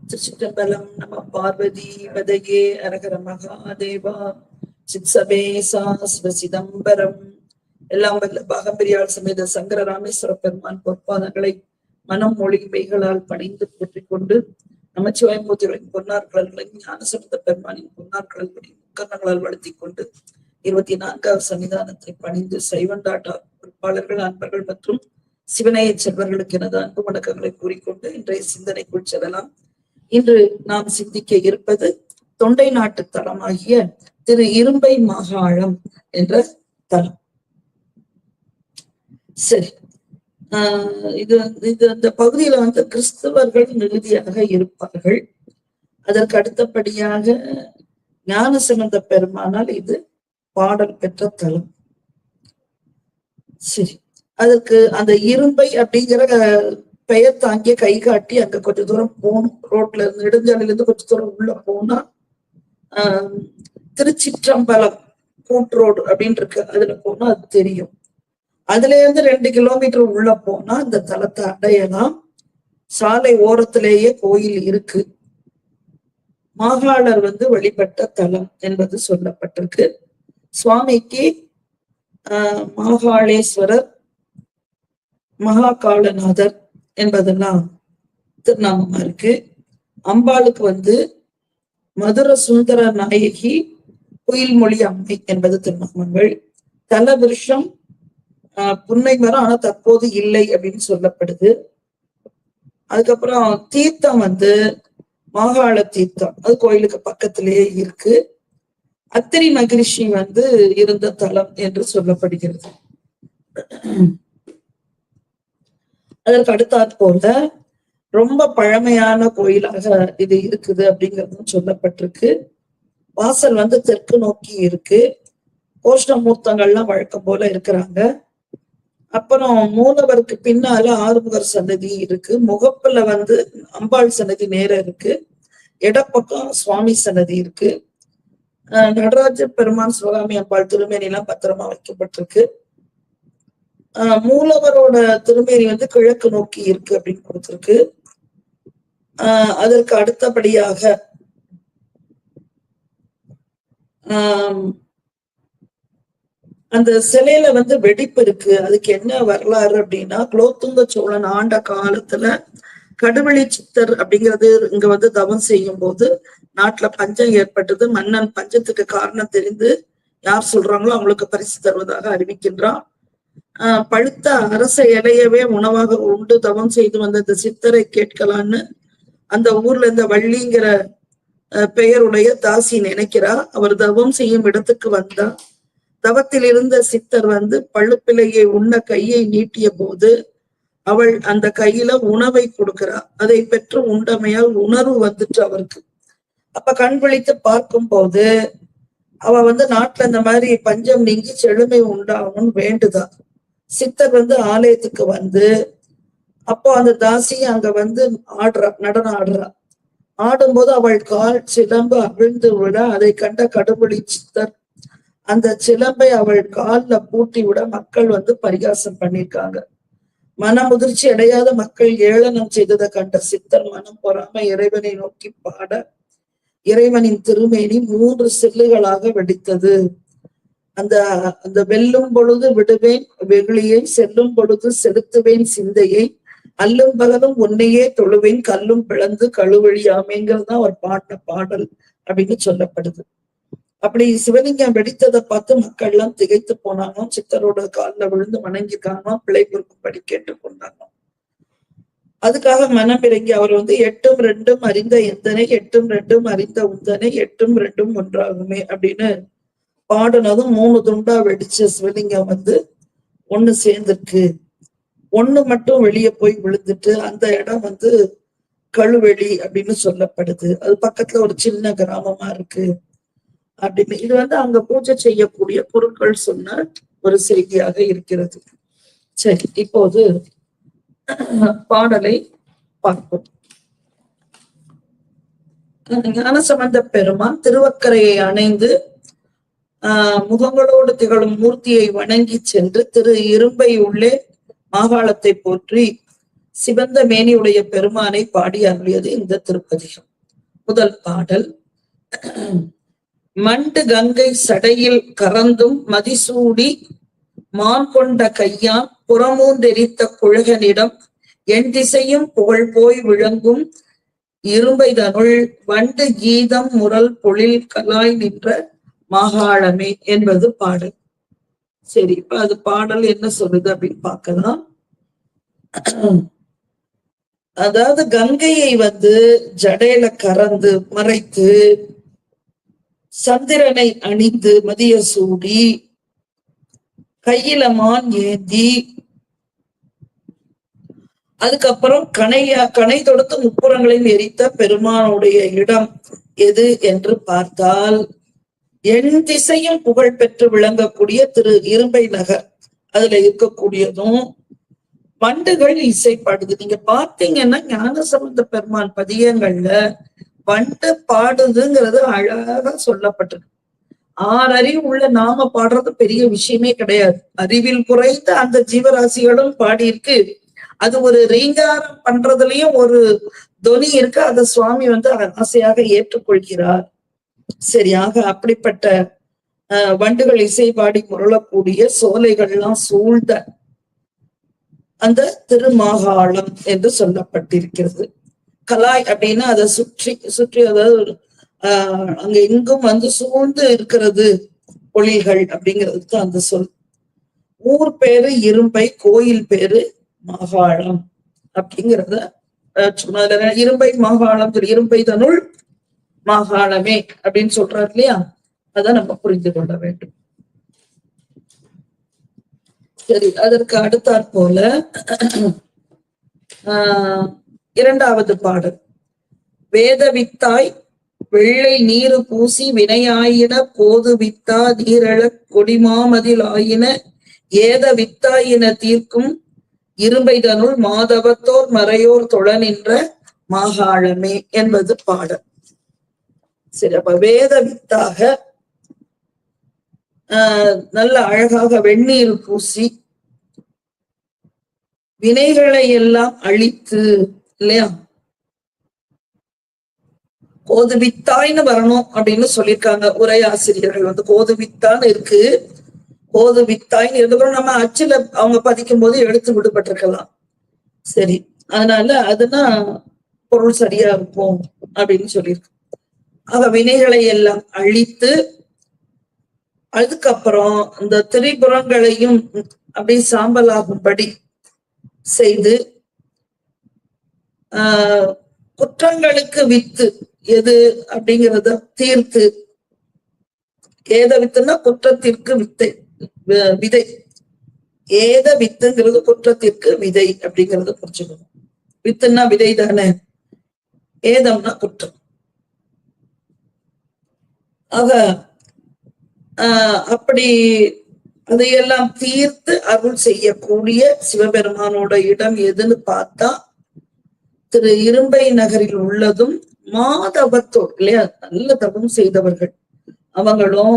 திருச்சிற்றம்பலம் நம பார்வதி பதையே அரகர மகாதேவா. சித்சபேசா சிவ சிதம்பரம் எல்லாம் வல்ல பாகம்பிரியால் சமேத சங்கர ராமேஸ்வர பெருமான் பொற்பாதங்களை மனம் மொழி மெய்களால் பணிந்து போற்றிக் கொண்டு நமச்சிவாயமூர்த்திகளின் பொன்னார்களையும் ஞானசமுத்த பெருமானின் பொன்னார்களையும் முக்கரணங்களால் வளர்த்தி கொண்டு இருபத்தி நான்காவது சன்னிதானத்தை பணிந்து சைவண்டாட்டா பொறுப்பாளர்கள் அன்பர்கள் மற்றும் சிவனைய செல்வர்களுக்கு எனது அன்பு வணக்கங்களை கூறிக்கொண்டு இன்றைய சிந்தனைக்குள் செல்லலாம். இன்று நாம் சிந்திக்க இருப்பது தொண்டை நாட்டு தலமாகிய திரு இரும்பை மாகாளம் என்ற தலம். சரி. ஆஹ் இது இது அந்த பகுதியில வந்து கிறிஸ்தவர்கள் மிகுதியாக இருப்பார்கள். அதற்கு அடுத்தபடியாக ஞானசம்பந்த பெருமானால் இது பாடல் பெற்ற தலம். சரி. அதற்கு அந்த இரும்பை அப்படிங்கிற பெயர் தாங்கிய கை காட்டி அங்க கொஞ்ச தூரம் போகணும். ரோட்ல இருந்து நெடுஞ்சாலையில இருந்து கொஞ்ச தூரம் உள்ள போனா ஆஹ் திருச்சிற்றம்பலம் கூட்ரோடு அப்படின்னு இருக்கு அதுல போனா அது தெரியும். அதுல இருந்து ரெண்டு கிலோமீட்டர் உள்ள போனா இந்த தலத்தை அடையலாம். சாலை ஓரத்திலேயே கோயில் இருக்கு. மாகாளர் வந்து வழிபட்ட தலம் என்பது சொல்லப்பட்டிருக்கு. சுவாமிக்கு ஆஹ் மாகாளேஸ்வரர் மகாகாலநாதர் என்பதெல்லாம் திருநாமமா இருக்கு அம்பாளுக்கு வந்து மதுர சுந்தர நாயகி குயில்மொழி அம்மை என்பது திருநாமங்கள். தல விருஷம் ஆஹ் புன்னை மரம் ஆனா தற்போது இல்லை அப்படின்னு சொல்லப்படுது. அதுக்கப்புறம் தீர்த்தம் வந்து மாகாள தீர்த்தம். அது கோயிலுக்கு பக்கத்திலேயே இருக்கு. அத்திரி மகிழ்ச்சி வந்து இருந்த தலம் என்று சொல்லப்படுகிறது. அதற்கு அடுத்தாற் போல ரொம்ப பழமையான கோயிலாக இது இருக்குது அப்படிங்கிறதும் சொல்லப்பட்டிருக்கு. வாசல் வந்து தெற்கு நோக்கி இருக்கு. கோஷ்டமூர்த்தங்கள்லாம் வழக்கம் போல இருக்கிறாங்க. அப்புறம் மூலவருக்கு பின்னால ஆறுமுகர் சன்னதி இருக்கு. முகப்புல வந்து அம்பாள் சன்னதி நேர இருக்கு. இடப்பக்கம் சுவாமி சன்னதி இருக்கு. நடராஜ பெருமான் சிவகாமி அம்பாள் திருமேனி எல்லாம் பத்திரமா வைக்கப்பட்டிருக்கு. மூலவரோட திருமேனி வந்து கிழக்கு நோக்கி இருக்கு அப்படின்னு கொடுத்திருக்கு. ஆஹ் அதற்கு அடுத்தபடியாக ஆஹ் அந்த சிலையில வந்து வெடிப்பு இருக்கு. அதுக்கு என்ன வரலாறு அப்படின்னா குலோத்துங்க சோழன் ஆண்ட காலத்துல கடுவெளி சித்தர் அப்படிங்கிறது இங்க வந்து தவம் செய்யும் போது நாட்டுல பஞ்சம் ஏற்பட்டது. மன்னன் பஞ்சத்துக்கு காரணம் தெரிந்து யார் சொல்றாங்களோ அவங்களுக்கு பரிசு தருவதாக அறிவிக்கின்றான். ஆஹ் பழுத்த அரச இலையவே உணவாக உண்டு தவம் செய்து வந்த இந்த சித்தரை கேட்கலான்னு அந்த ஊர்ல இந்த வள்ளிங்கிற பெயருடைய தாசி நினைக்கிறா. அவர் தவம் செய்யும் இடத்துக்கு வந்தா. தவத்தில் இருந்த சித்தர் வந்து பழுப்பிலையை உண்ண கையை நீட்டிய போது அவள் அந்த கையில உணவை கொடுக்கிறா. அதை பெற்று உண்டமையால் உணர்வு வந்துட்டு அவருக்கு. அப்ப கண் விழித்து பார்க்கும் போது அவ வந்து நாட்டுல இந்த மாதிரி பஞ்சம் நீங்கி செழுமை உண்டாகணும்னு வேண்டுதா. சித்தர் வந்து ஆலயத்துக்கு வந்து அப்போ அந்த தாசி அங்க வந்து ஆடுறா நடனம் ஆடுறா. ஆடும்போது அவள் கால் சிலம்பு அவிழ்ந்து விட அதை கண்ட கடுபுளி சித்தர் அந்த சிலம்பை அவள் கால்ல பூட்டி விட மக்கள் வந்து பரிகாசம் பண்ணிருக்காங்க. மன முதிர்ச்சி அடையாத மக்கள் ஏளனம் செய்ததை கண்ட சித்தர் மனம் பொறாம இறைவனை நோக்கி பாட இறைவனின் திருமேனி மூன்று சில்லுகளாக வெடித்தது. அந்த அந்த வெல்லும் பொழுது விடுவேன் வெகுளியை செல்லும் பொழுது செலுத்துவேன் சிந்தையை. அல்லும் பகலும் உன்னையே தொழுவேன் கல்லும் பிளந்து கழுவழியாமேங்கிறது தான் அவர் பாட்ட பாடல் அப்படின்னு சொல்லப்படுது. அப்படி சிவலிங்கம் வெடித்ததை பார்த்து மக்கள் எல்லாம் திகைத்து போனாங்க சித்தரோட காலில் விழுந்து வணங்கிருக்காங்க பிள்ளை பொறுக்கும்படி கேட்டுக்கொண்டாங்க அதுக்காக மனம் இறங்கி அவர் வந்து எட்டும் ரெண்டும் அறிந்த எந்தனை எட்டும் ரெண்டும் அறிந்த உந்தனை எட்டும் ரெண்டும் ஒன்றாகுமே அப்படின்னு பாடுனதும் மூணு துண்டா வெடிச்ச சிவலிங்கம் வந்து ஒண்ணு சேர்ந்திருக்கு. ஒண்ணு மட்டும் வெளியே போய் விழுந்துட்டு அந்த இடம் வந்து கழுவெளி அப்படின்னு சொல்லப்படுது. அது பக்கத்துல ஒரு சின்ன கிராமமா இருக்கு. அப்படின்னு இது வந்து அங்க பூஜை செய்யக்கூடிய பொருட்கள் சொன்ன ஒரு செய்தியாக இருக்கிறது. சரி இப்போது பாடலை பார்ப்போம். ஞானசம்பந்த பெருமான் திருவக்கரையை அணைந்து முகங்களோடு திகழும் மூர்த்தியை வணங்கி சென்று திரு இரும்பை உள்ளே மாகாளத்தை போற்றி சிவந்த மேனியுடைய பெருமானை பாடி அருளியது இந்த திருப்பதிகம். முதல் பாடல். மண்டு கங்கை சடையில் கறந்தும் மதிசூடி மான் கொண்ட கையான் புறமூன்றெரித்த குழகனிடம் என் திசையும் புகழ் போய் விளங்கும் இரும்பைதனுள் வண்டு கீதம் முரல் பொழில் கலாய் நின்ற மாகாளமே என்பது பாடல். சரி இப்ப அது பாடல் என்ன சொல்லுது அப்படின்னு பார்க்கலாம். அதாவது கங்கையை வந்து ஜடையில கறந்து மறைத்து சந்திரனை அணிந்து மதிய சூடி கையில மான் ஏந்தி அதுக்கப்புறம் கணைய கனை தொடுத்து முப்புறங்களையும் எரித்த பெருமானுடைய இடம் எது என்று பார்த்தால் என் திசையும் புகழ் பெற்று விளங்கக்கூடிய திரு இரும்பை நகர். அதுல இருக்கக்கூடியதும் வண்டுகள் இசைப்பாடுது. நீங்க பாத்தீங்கன்னா ஞானசம்பந்த பெருமான் பதியங்கள்ல வண்டு பாடுதுங்கிறது அழகா சொல்லப்பட்டிருக்கு. ஆறு அறிவு உள்ள நாம பாடுறது பெரிய விஷயமே கிடையாது. அறிவில் குறைந்த அந்த ஜீவராசிகளும் பாடியிருக்கு. அது ஒரு ரீங்காரம் பண்றதுலயும் ஒரு தொனி இருக்கு. அதை சுவாமி வந்து ஆசையாக ஏற்றுக்கொள்கிறார். சரியாக அப்படிப்பட்ட வண்டுகள் இசைபாடி முரளக்கூடிய சோலைகள்லாம் சூழ்ந்த அந்த திருமாகாளம் என்று சொல்லப்பட்டிருக்கிறது. கலாய் அப்படின்னா அதை சுற்றி சுற்றி அதாவது ஆஹ் அங்க எங்கும் வந்து சூழ்ந்து இருக்கிறது ஒளிகள் அப்படிங்கிறதுக்கு அந்த சொல். ஊர் பேரு இரும்பை கோயில் பேரு மாகாளம் அப்படிங்கிறத சும்மா இரும்பை மாகாளம் இரும்பை தனுள் மாகாணமே அப்படின்னு சொல்றாரு இல்லையா? அதை நம்ம புரிந்து கொள்ள வேண்டும். சரி அதற்கு அடுத்தாற் போல ஆஹ் இரண்டாவது பாடல். வேத வித்தாய் வெள்ளை நீரு பூசி வினையாயின போது வித்தா நீரழ கொடிமாமதில் ஆயின ஏத வித்தாயின தீர்க்கும் இரும்பைதனுள் மாதவத்தோர் மறையோர் தொழ நின்ற மாகாளமே என்பது பாடல். சரி அப்ப வேத வித்தாக ஆஹ் நல்ல அழகாக வெந்நீர் பூசி வினைகளை எல்லாம் அழித்து இல்லையா? கோதுவித்தாய்னு வரணும் அப்படின்னு சொல்லியிருக்காங்க உரையாசிரியர்கள். வந்து கோதுவித்தான்னு இருக்கு. கோதுவித்தாய்னு இருந்தப்பறம் நம்ம அச்சுல அவங்க பதிக்கும் போது எடுத்து விடுபட்டிருக்கலாம். சரி. அதனால அதுனா பொருள் சரியா இருக்கும் அப்படின்னு சொல்லியிருக்கு. ஆக வினைகளை எல்லாம் அழித்து அதுக்கப்புறம் அந்த திரிபுறங்களையும் அப்படி சாம்பலாகும்படி செய்து ஆஹ் குற்றங்களுக்கு வித்து எது அப்படிங்கிறத தீர்த்து ஏத வித்துன்னா குற்றத்திற்கு வித்தை விதை. ஏத வித்துங்கிறது குற்றத்திற்கு விதை அப்படிங்கறத புரிஞ்சுக்கணும். வித்துன்னா விதை தானே ஏதம்னா குற்றம். ஆக ஆஹ் அப்படி அதையெல்லாம் தீர்த்து அருள் செய்யக்கூடிய சிவபெருமானோட இடம் எதுன்னு பார்த்தா திரு இரும்பை நகரில் உள்ளதும் மாதவத்தோர் இல்லையா? நல்ல தவம் செய்தவர்கள். அவங்களும்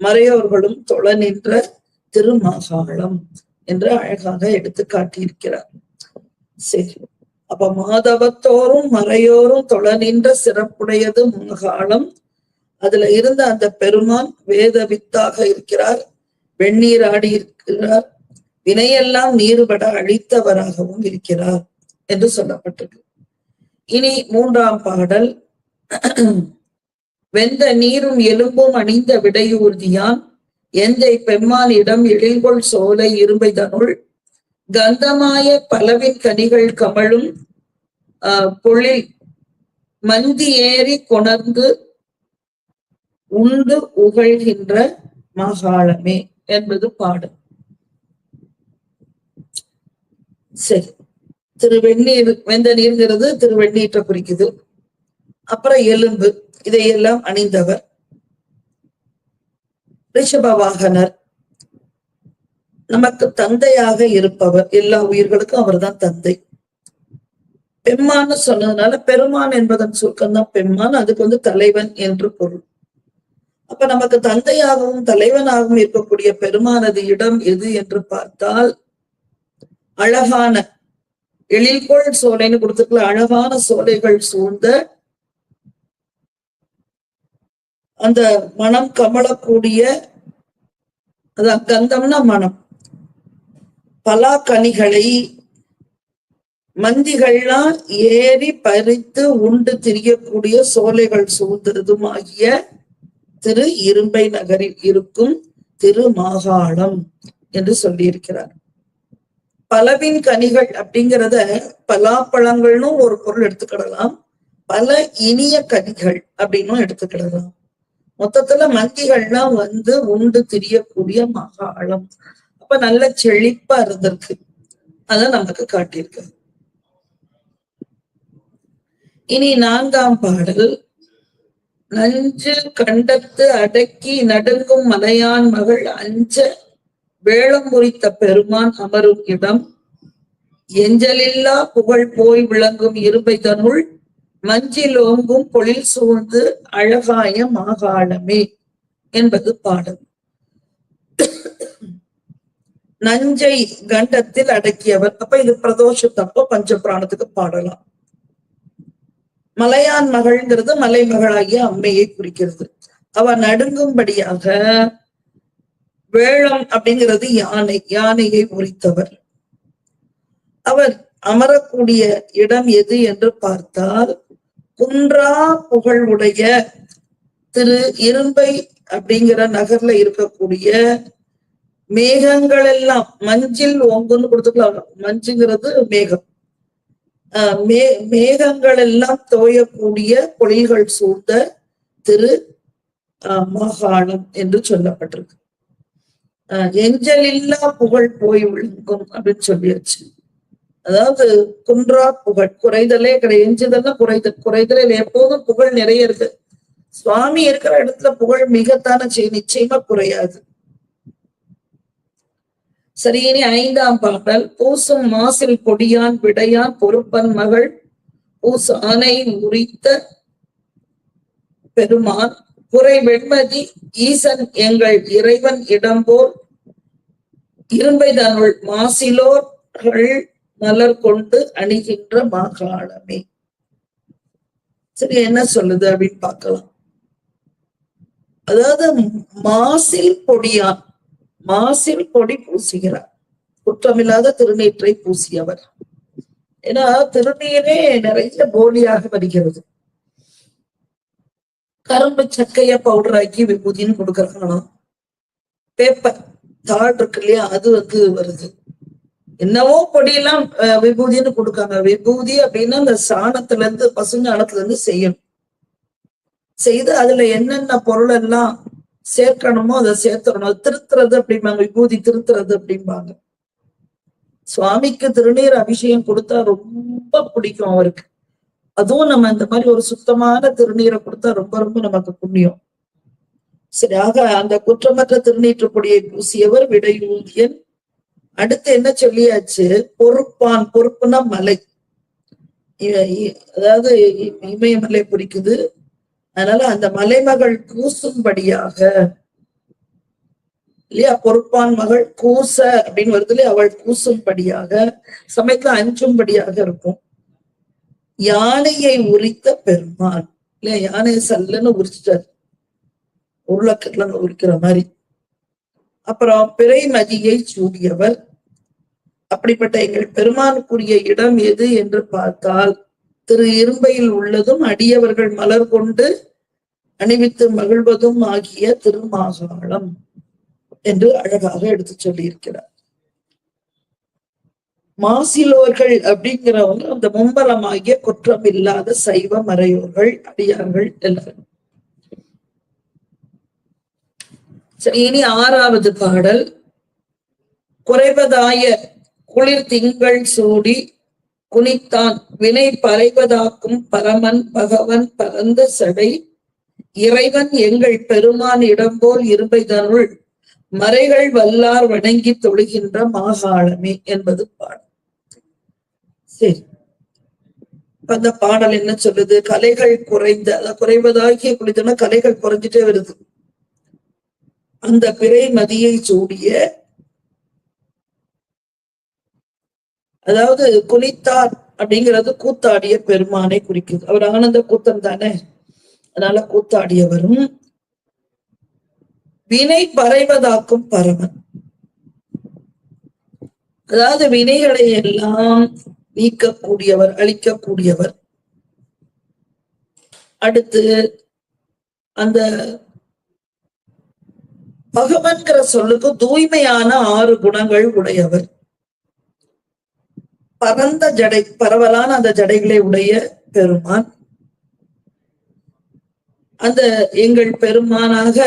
மறையோர்களும் தொழ நின்ற திருமாகாளம் என்று அழகாக எடுத்து காட்டியிருக்கிறார். சரி அப்ப மாதவத்தோரும் மறையோரும் தொழ நின்ற சிறப்புடையது மாகாளம் அதுல இருந்த அந்த பெருமான் வேத வித்தாக இருக்கிறார் வெந்நீர் ஆடி இருக்கிறார் வினையெல்லாம் நீர்பட அழித்தவராகவும் இருக்கிறார் என்று சொல்லப்பட்டிருக்கு. இனி மூன்றாம் பாடல். வெந்த நீரும் எலும்பும் அணிந்த விடையூர்தியான் எந்தை பெம்மானிடம் எழில்கொள் சோலை இரும்பைதனுள் கந்தமாய பலவின் கனிகள் கமழும் ஆஹ் பொழில் மந்தி ஏறி கொணர்ந்து உண்டு உகழ்கின்ற மகாலமே என்பது பாடல் சரி. திருவெண்ணீர் வெந்த நீர்ங்கிறது திருவெண்ணீற்றை குறிக்குது. அப்புறம் எலும்பு இதையெல்லாம் அணிந்தவர். ரிஷப வாகனர் நமக்கு தந்தையாக இருப்பவர். எல்லா உயிர்களுக்கும் அவர்தான் தந்தை. பெம்மான்னு சொன்னதுனால பெருமான் என்பதன் சுருக்கம் தான் பெம்மான். அதுக்கு வந்து தலைவன் என்று பொருள். அப்ப நமக்கு தந்தையாகவும் தலைவனாகவும் இருக்கக்கூடிய பெருமானது இடம் எது என்று பார்த்தால் அழகான எழில்கோள் சோலைன்னு கொடுத்துருக்கல அழகான சோலைகள் சூழ்ந்த அந்த மனம் கமலக்கூடிய அதான் கந்தம்னா மனம். பலாக்கனிகளை மந்திகள்லாம் ஏறி பறித்து உண்டு திரியக்கூடிய சோலைகள் சூழ்ந்ததும் ஆகிய திரு இரும்பை நகரில் இருக்கும் திருமாகாணம் என்று சொல்லியிருக்கிறார். பலவின் கனிகள் அப்படிங்கிறத பலாப்பழங்கள்னு ஒரு பொருள் எடுத்துக்கிடலாம். பல இனிய கனிகள் அப்படின்னும் எடுத்துக்கிடலாம். மொத்தத்துல மந்திகள்லாம் வந்து உண்டு திரியக்கூடிய மகாளம் அப்ப நல்ல செழிப்பா இருந்திருக்கு. அத நமக்கு காட்டியிருக்கு. இனி நான்காம் பாடல். நஞ்சு கண்டத்து அடக்கி நடுங்கும் மலையான் மகள் அஞ்ச வேளம் முறித்த பெருமான் அமரும் இடம். எஞ்சலில்லா புகழ் போய் விளங்கும் இருபை தனுள் மஞ்சில் ஓங்கும் பொழில் சூழ்ந்து அழகாய மாகாணமே என்பது பாடல் நஞ்சை கண்டத்தில் அடக்கியவர். அப்ப இது பிரதோஷத்தப்ப பஞ்சபிராணத்துக்கு பாடலாம். மலையான் மகள்ங்கிறது மலை மகளாகிய அம்மையை குறிக்கிறது. அவ நடுங்கும்படியாக வேளம் அப்படிங்கிறது யானை யானையை உரித்தவர் அவர் அமரக்கூடிய இடம் எது என்று பார்த்தால் குன்றா புகழ் உடைய திரு இரும்பை அப்படிங்கிற நகர்ல இருக்கக்கூடிய மேகங்கள் எல்லாம் மஞ்சில் ஓங்குன்னு கொடுத்துக்கலாம் மஞ்சுங்கிறது மேகம். மே மேகங்கள் எல்லாம் தோயக்கூடிய பொழில்கள் சூழ்ந்த திரு மாகாணம் என்று சொல்லப்பட்டிருக்கு. ஆஹ் எஞ்சலில்லா புகழ் போய் விழுங்கும் அப்படின்னு சொல்லியாச்சு. அதாவது குன்றா புகழ் குறைதலே கிடையாது. எஞ்சுதல்னா குறைதல் குறைதலில் எப்போதும் புகழ் நிறைய இருக்கு. சுவாமி இருக்கிற இடத்துல புகழ் மிகத்தான நிச்சயமா குறையாது. சரி இனி ஐந்தாம் பாடல். பூசும் மாசில் கொடியான் விடையான் பொறுப்பன் மகள் பூசு ஆனை உரித்த பெருமான் புரை வெண்மதி ஈசன் எங்கள் இறைவன் இடம்போல் இரும்பை தனுள் மாசிலோர்கள் மலர் கொண்டு அணிகின்ற மாகாணமே. சரி என்ன சொல்லுது அப்படின்னு பார்க்கலாம். அதாவது மாசில் பொடியான் மாசில் கொடி பூசுகிறார். குற்றமில்லாத திருநீற்றை பூசியவர். ஏன்னா திருநீரே நிறைய போலியாக வருகிறது. கரும்பு சக்கைய பவுடர் ஆக்கி விபூதின்னு கொடுக்கறாங்களாம் பேப்பர் தாள் இருக்கு இல்லையா அது வந்து வருது. என்னவோ பொடியெல்லாம் அஹ், விபூதின்னு கொடுக்காங்க விபூதி அப்படின்னா அந்த சாணத்துல இருந்து பசுஞ்சாணத்துல இருந்து செய்யணும். செய்து அதுல என்னென்ன பொருள் எல்லாம் சேர்க்கணுமோ அதை சேர்த்துடணும் திருத்துறது அப்படிம்பாங்க. விபூதி திருத்துறது அப்படிம்பாங்க. சுவாமிக்கு திருநீர் அபிஷேகம் கொடுத்தா ரொம்ப பிடிக்கும் அவருக்கு. அதுவும் நம்ம இந்த மாதிரி ஒரு சுத்தமான திருநீரை கொடுத்தா ரொம்ப ரொம்ப நமக்கு புண்ணியம். சரி ஆக அந்த குற்றமற்ற திருநீற்று பொடியை பூசியவர் விடையூதியன். அடுத்து என்ன சொல்லியாச்சு? பொறுப்பான் பொறுப்புனா மலை. அதாவது இமயமலை பிடிக்குது அதனால அந்த மலைமகள் கூசும்படியாக இல்லையா? பொறுப்பான் மகள் கூச அப்படின்னு வருது இல்லையா அவள் கூசும்படியாக சமயத்துல அஞ்சும்படியாக இருக்கும். யானையை உரித்த பெருமான் இல்லையா? யானையை சல்லுன்னு உரிச்சிட்டார். உருளக்கட்ல உரிக்கிற மாதிரி. அப்புறம் பிறை மதியை சூடியவர். அப்படிப்பட்ட எங்கள் பெருமானுக்குரிய இடம் எது என்று பார்த்தால் திரு இரும்பையில் உள்ளதும் அடியவர்கள் மலர் கொண்டு அணிவித்து மகிழ்வதும் ஆகிய திருமாகாளம் என்று அழகாக எடுத்து சொல்லியிருக்கிறார். மாசிலோர்கள் அப்படிங்கிறவங்க அந்த மும்பலமாகிய குற்றம் இல்லாத சைவ மறையோர்கள் அடியார்கள் எல்லாரும். சரி இனி ஆறாவது பாடல். குறைவதாய குளிர் திங்கள் சூடி குனித்தான் வினை பறைவதாக்கும் பரமன் பகவன் பரந்த சடை. இறைவன் எங்கள் பெருமான் இடம்போல் இருபைதனுள் மறைகள் வல்லார் வணங்கி தொழுகின்ற மாகாணமே என்பது பாடல் சரி. அந்த பாடல் என்ன சொல்லுது? கலைகள் குறைந்த குறைவதாகிய குளித்தன கலைகள் குறைஞ்சிட்டே வருது. அந்த பிறை மதியை சூடிய அதாவது குளித்தார் அப்படிங்கிறது கூத்தாடிய பெருமானை குறிக்குது. அவர் ஆனந்த கூத்தன் தானே? அதனால கூத்தாடியவரும் வினை பறைவதாக்கும் பரமன். அதாவது வினைகளை எல்லாம் நீக்கக்கூடியவர் அழிக்கக்கூடியவர். அடுத்து அந்த பகவன்கிற சொல்லுக்கு தூய்மையான ஆறு குணங்கள் உடையவர். பரந்த ஜடை பரவலான அந்த ஜடைகளை உடைய பெருமான். அந்த எங்கள் பெருமானாக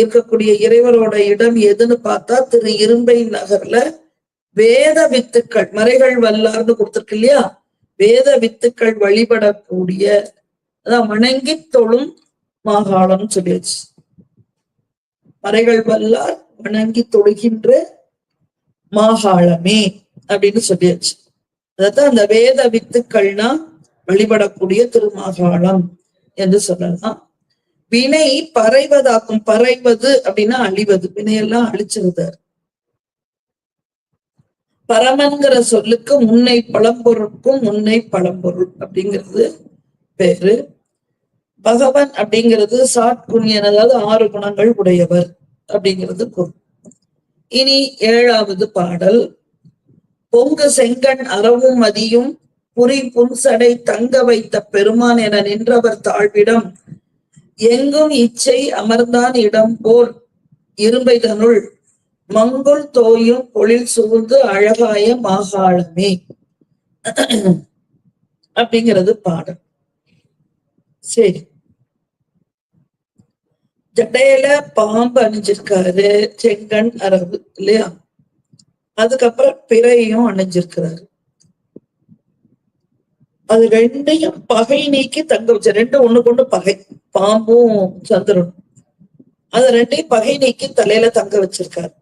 இருக்கக்கூடிய இறைவரோட இடம் எதுன்னு பார்த்தா திரு இரும்பை நகர்ல வேத வித்துக்கள் மறைகள் வல்லார்னு கொடுத்துருக்கு இல்லையா? வேத வித்துக்கள் வழிபடக்கூடிய அதான் வணங்கி தொழும் மாகாணம் சொல்லியாச்சு. மறைகள் வல்லார் வணங்கி தொழுகின்ற மாகாளமே அப்படின்னு சொல்லியாச்சு. அதான் அந்த வேத வித்துக்கள்னா வழிபடக்கூடிய திருமாகாளம் என்று சொல்லலாம். வினை பறைவதாக்கும் பறைவது அப்படின்னா அழிவது. வினையெல்லாம் அழிச்சிருந்தார். பரமன்கிற சொல்லுக்கு முன்னை பழம்பொருட்கும் முன்னை பழம்பொருள் அப்படிங்கிறது பேரு. பகவன் அப்படிங்கிறது சாட்குணியன் அதாவது ஆறு குணங்கள் உடையவர் அப்படிங்கிறது பொருள். இனி ஏழாவது பாடல். பொங்கு செங்கண் அறவும் மதியும் புரி புன்சடை தங்க வைத்த பெருமான் என நின்றவர் தாழ்விடம் எங்கும் இச்சை அமர்ந்தான் இடம் போல் இரும்பைதனுள் மங்குள் தோயும் பொழில் சூழ்ந்து அழகாய மாகாளமே அப்படிங்கிறது பாடல். சரி. ஜடையில பாம்பு அணிஞ்சிருக்காரு செங்கண் அரவு இல்லையா? அதுக்கப்புறம் பிறையும் அணிஞ்சிருக்கிறாரு. அது ரெண்டையும் பகை நீக்கி தங்க வச்ச ரெண்டும் ஒண்ணு கொண்டு பகை பாம்பும் சந்திரனும். அது ரெண்டையும் பகை நீக்கி தலையில தங்க வச்சிருக்காரு.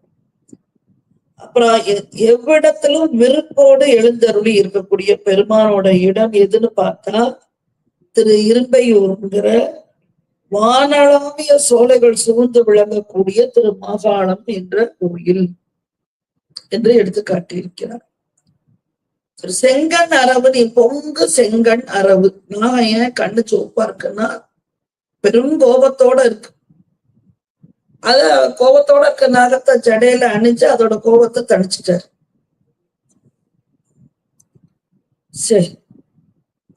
அப்புறம் எ- எவ்விடத்திலும் விருப்போடு எழுந்தருளி இருக்கக்கூடிய பெருமானோட இடம் எதுன்னு பார்த்தா திரு இரும்பையூருங்கிற வானளாவிய சோலைகள் சூழ்ந்து விளங்கக்கூடிய திரு மாகாணம் என்ற கோயில். என்று எடுத்து காட்டியிருக்கிறார் ஒரு செங்கண் அரவு நீ பொங்கு செங்கண் அரவு. நான் ஏன் கண்ணு சோப்பா இருக்குன்னா பெரும் கோபத்தோட இருக்கு. அத கோபத்தோட இருக்க நாகத்தை ஜடையில அணிஞ்சு அதோட கோபத்தை தணிச்சிட்டாரு. சரி.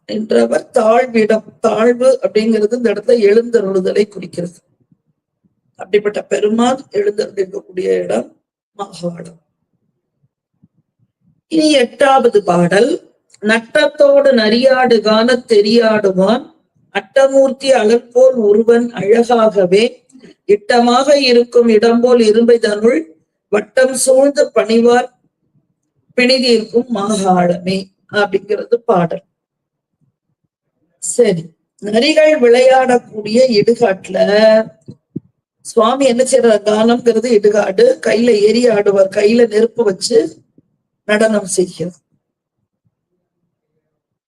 என்றவர் தாழ்விடம் தாழ்வு அப்படிங்கிறது இந்த இடத்துல எழுந்தருளுதலை குறிக்கிறது. அப்படிப்பட்ட பெருமான் எழுந்தருளிருக்கக்கூடிய இடம் மகாடம் இனி எட்டாவது பாடல். நட்டத்தோடு நரியாடு காண தெரியாடுவான். அட்டமூர்த்தி அலற்போல் ஒருவன் அழகாகவே. இட்டமாக இருக்கும் இடம்போல் இரும்பை தனுள் வட்டம் சூழ்ந்து பணிவார் பிணிதீர்க்கும் மாகாளமே அப்படிங்கிறது பாடல். சரி நரிகள் விளையாடக்கூடிய இடுகாட்டுல சுவாமி என்ன செய்யற கானம்ங்கிறது இடுகாடு. கையில எரி ஆடுவார். கையில நெருப்பு வச்சு நடனம் செய்கிறார்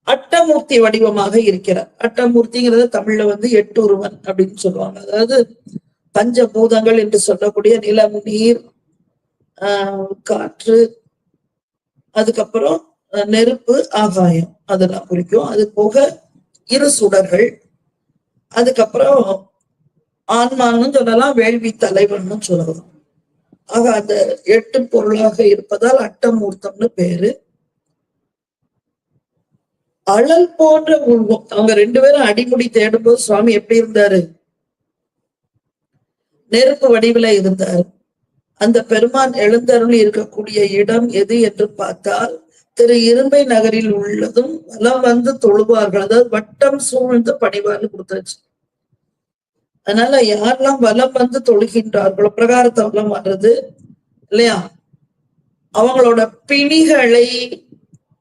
அட்டமூர்த்தி வடிவமாக இருக்கிறார். அட்டமூர்த்திங்கிறது தமிழ்ல வந்து எட்டுருவன் அப்படின்னு சொல்லுவாங்க. அதாவது பஞ்ச பூதங்கள் என்று சொல்லக்கூடிய நிலம் நீர் ஆஹ் காற்று அதுக்கப்புறம் நெருப்பு ஆகாயம். அதெல்லாம் குறிக்கும். அது போக இரு சுடர்கள். அதுக்கப்புறம் ஆன்மான்னு சொல்லலாம் வேள்வி தலைவன் சொல்லலாம் ஆக அந்த எட்டு பொருளாக இருப்பதால் அட்டமூர்த்தம்னு பேரு. அழல் போன்ற உருவம். அவங்க ரெண்டு பேரும் அடிமுடி தேடும்போது சுவாமி எப்படி இருந்தாரு? நெருப்பு வடிவில இருந்தார். அந்த பெருமான் எழுந்தருள் இருக்கக்கூடிய இடம் எது என்று பார்த்தால் திரு இரும்பை நகரில் உள்ளதும் வலம் வந்து தொழுவார்கள். அதாவது வட்டம் சூழ்ந்து பணிவார்னு கொடுத்தாச்சு. அதனால யாரெல்லாம் வலம் வந்து தொழுகின்றார்களோ பிரகாரத்தை வலம் வர்றது இல்லையா? அவங்களோட பிணிகளை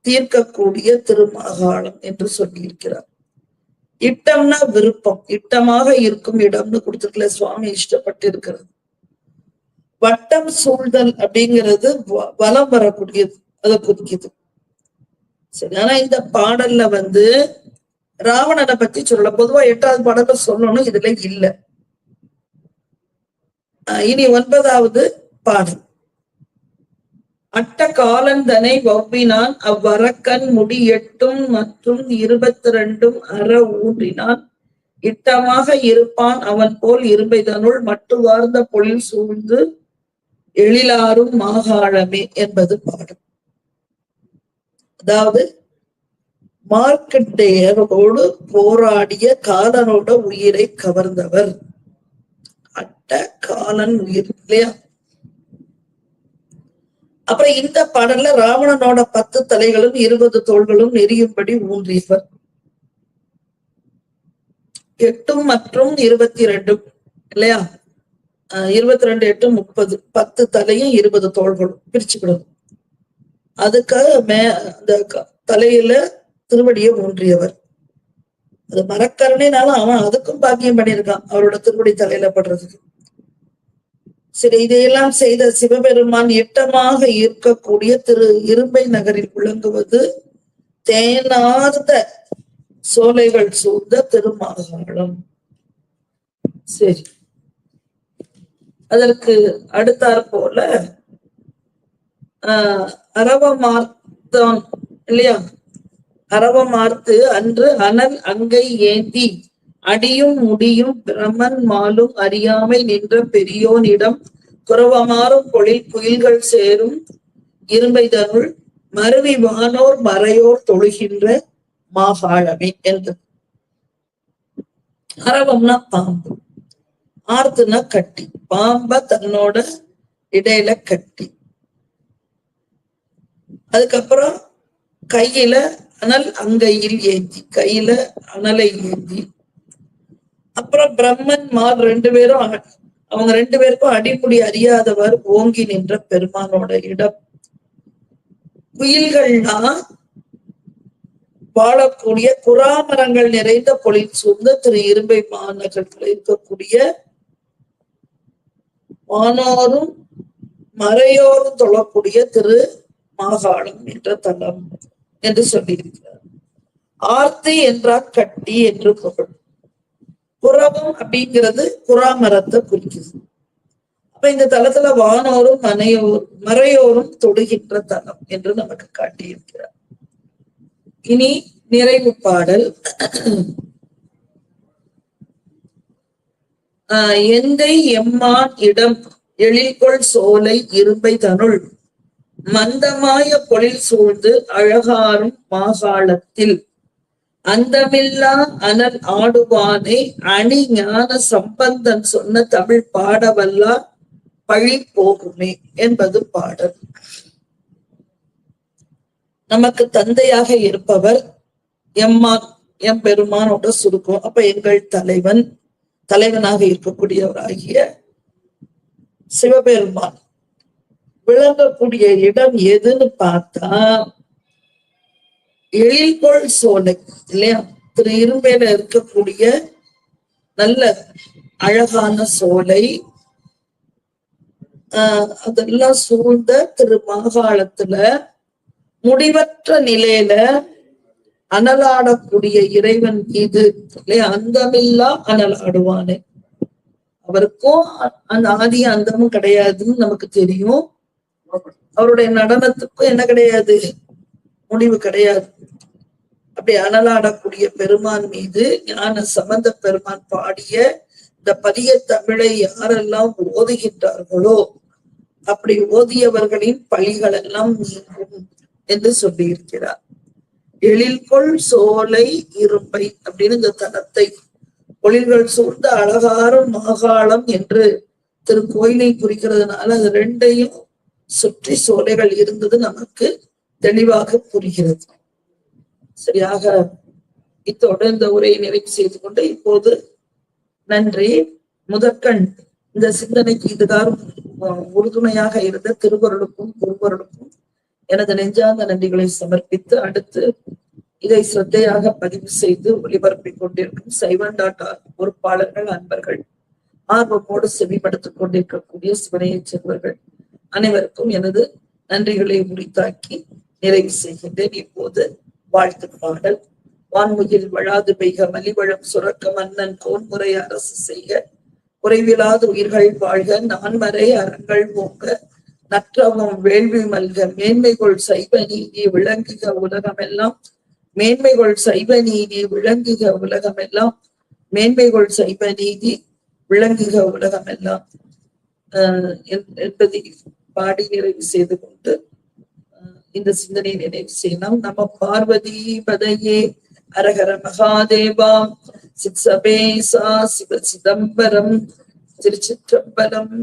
தீர்க்கக்கூடிய திருமாகாணம் என்று சொல்லியிருக்கிறார். இட்டம்னா விருப்பம் இட்டமாக இருக்கும் இடம்னு கொடுத்துருக்கல சுவாமி இஷ்டப்பட்டு இருக்கிறது வட்டம் சூழ்தல் அப்படிங்கிறது வ- வலம் வரக்கூடியது அதை குறிக்குது. சரி ஆனா இந்த பாடல்ல வந்து ராவணனை பத்தி சொல்லல. பொதுவா எட்டாவது பாடல்ல சொல்லணும் இதுல இல்ல. இனி ஒன்பதாவது பாடல். அட்ட காலந்தனை வவ்வினான் அவ்வரக்கன் முடி எட்டும் மற்றும் இருபத்தி ரெண்டும் அற ஊன்றினான். இட்டமாக இருப்பான் அவன் போல் இரும்பைதனுள் மட்டு வார்ந்த பொழில் சூழ்ந்து எழிலாரும் மாகாணமே என்பது பாடம் அதாவது மார்க்கண்டேயரோடு போராடிய காலனோட உயிரை கவர்ந்தவர். அட்ட காலன் உயிர் இல்லையா? அப்புறம் இந்த பாடல்ல ராவணனோட பத்து தலைகளும் இருபது தோள்களும் நெறியும்படி ஊன்றியவர். எட்டும் மற்றும் இருபத்தி ரெண்டும் இல்லையா? இருபத்தி ரெண்டு எட்டு முப்பது. பத்து தலையும் இருபது தோள்களும். பிரிச்சுக்கிடும் அதுக்காக மே அந்த தலையில திருவடியை ஊன்றியவர். அது மரக்கருணைனாலும் அவன் அதுக்கும் பாக்கியம் பண்ணியிருக்கான் அவரோட திருவடி தலையில படுறதுக்கு. சரி இதையெல்லாம் செய்த சிவபெருமான் இட்டமாக இருக்கக்கூடிய திரு இரும்பை நகரில் விளங்குவது தேனார்ந்த சோலைகள் சூழ்ந்த திருமாகாளம் சரி. அதற்கு அடுத்தாற் போல ஆஹ் அரவமார்த்தம் இல்லையா? அரவமார்த்து அன்று அனல் அங்கை ஏந்தி அடியும் முடியும் பிரமன் மாலும் அறியாமை நின்ற பெரியோனிடம் குறவமாறும் பொழில் புயல்கள் சேரும். இரும்பை தருள் மருவி வானோர் மறையோர் தொழுகின்ற மாகாழமே என்று அரவம்னா பாம்பு ஆர்த்துனா கட்டி பாம்ப தன்னோட இடையில கட்டி. அதுக்கப்புறம் கையில அனல் அங்கையில் ஏந்தி கையில அனலை ஏந்தி. அப்புறம் பிரம்மன் மால் ரெண்டு பேரும் அவங்க ரெண்டு பேருக்கும் அடிமுடி அறியாதவர் ஓங்கி நின்ற பெருமானோட இடம். குயில்கள்னா வாழக்கூடிய குறாமரங்கள் நிறைந்த பொழில் சூழ்ந்த திரு இரும்பை மாநகரத்தில் இருக்கக்கூடிய வானோரும் மறையோரும் தொழக்கூடிய திரு மாகாணம் என்ற தலம். என்று சொல்லியிருக்கிறார். ஆர்த்தி என்றால் கட்டி என்று பொருள். புறவம் அப்படிங்கிறது புறா மரத்தை குறிக்குது அப்ப இந்த தலத்துல வானோரும் மனையோர் மறையோரும் தொடுகின்ற தலம் என்று நமக்கு காட்டியிருக்கிறார். இனி நிறைவு பாடல். ஆஹ் எந்தை எம்மான் இடம் எழில்கொள் சோலை இரும்பை தனுள். மந்தமாய பொழில் சூழ்ந்து அழகாரும் மாகாளத்தில். அந்தமில்லா அனல் ஆடுவானே அணி ஞான சம்பந்தன் சொன்ன தமிழ் பாடவல்லா பழி போகுமே என்பது பாடல். நமக்கு தந்தையாக இருப்பவர் எம்மா எம் பெருமானோட சுருக்கம். அப்ப எங்கள் தலைவன் தலைவனாக இருக்கக்கூடியவராகிய சிவபெருமான். விளங்கக்கூடிய இடம் எதுன்னு பார்த்தா எழில்கொள் சோலை இல்லையா? திரு இரும்பேல இருக்கக்கூடிய நல்ல அழகான சோலை ஆஹ் அதெல்லாம் சூழ்ந்த திரு மாகாளத்துல முடிவற்ற நிலையில அனலாடக்கூடிய இறைவன் இது இல்லையா? அந்தமில்லா அனலாடுவானே. அவருக்கும் அந்த ஆதி அந்தமும் கிடையாதுன்னு நமக்கு தெரியும். அவருடைய நடனத்துக்கும் என்ன கிடையாது? முடிவு கிடையாது. அப்படி அனலாடக்கூடிய பெருமான் மீது ஞான சம்பந்த பெருமான் பாடிய இந்த பதிய தமிழை யாரெல்லாம் ஓதுகின்றார்களோ அப்படி ஓதியவர்களின் பழிகள் எல்லாம் நீங்கும் என்று சொல்லியிருக்கிறார். எழில்கொள் சோலை இரும்பை அப்படின்னு இந்த தனத்தை ஒளிர்கள் சூழ்ந்த அழகாரும் மாகாளம் என்று திரு கோயிலை குறிக்கிறதுனால அது ரெண்டையும் சுற்றி சோலைகள் இருந்தது நமக்கு தெளிவாக புரிகிறது. சரியாக இத்தோடு இந்த உரையை நிறைவு செய்து கொண்டு இப்போது நன்றி. முதற்கண் இந்த சிந்தனைக்கு இதுதான் உறுதுணையாக இருந்த திருவருளுக்கும் குருவருளுக்கும் எனது நெஞ்சார்ந்த நன்றிகளை சமர்ப்பித்து அடுத்து இதை சிரத்தையாக பதிவு செய்து ஒளிபரப்பிக் கொண்டிருக்கும் சைவன் டாட் பொறுப்பாளர்கள் அன்பர்கள் ஆர்வமோடு செவிப்படுத்திக் கொண்டிருக்கக்கூடிய சிவனையைச் சேர்ந்தவர்கள். அனைவருக்கும் எனது நன்றிகளை உரித்தாக்கி நிறைவு செய்கின்றேன். இப்போது வாழ்த்து பாடல் வான்முகில் வழாது பெய்க மலிவழம் சுரக்க மன்னன் கோன்முறை அரசு செய்க. குறைவிலாத உயிர்கள் வாழ்க நான்மறை அறங்கள் போங்க நற்றவம் வேள்வி மல்க மேன்மைகள் சைவ நீதி விளங்குக உலகமெல்லாம். மேன்மைகள் சைவ நீதி விளங்குக உலகமெல்லாம். மேன்மைகள் சைவ நீதி விளங்குக உலகமெல்லாம். ஆஹ் என்பதை பாடி நிறைவு செய்து கொண்டு இந்த சிந்தனையை நினைவு செய்யலாம். நம்ம பார்வதி பதையே அரகர மகாதேவா சித்சபேசா சிவ சிதம்பரம் திருச்சிற்றம்பலம்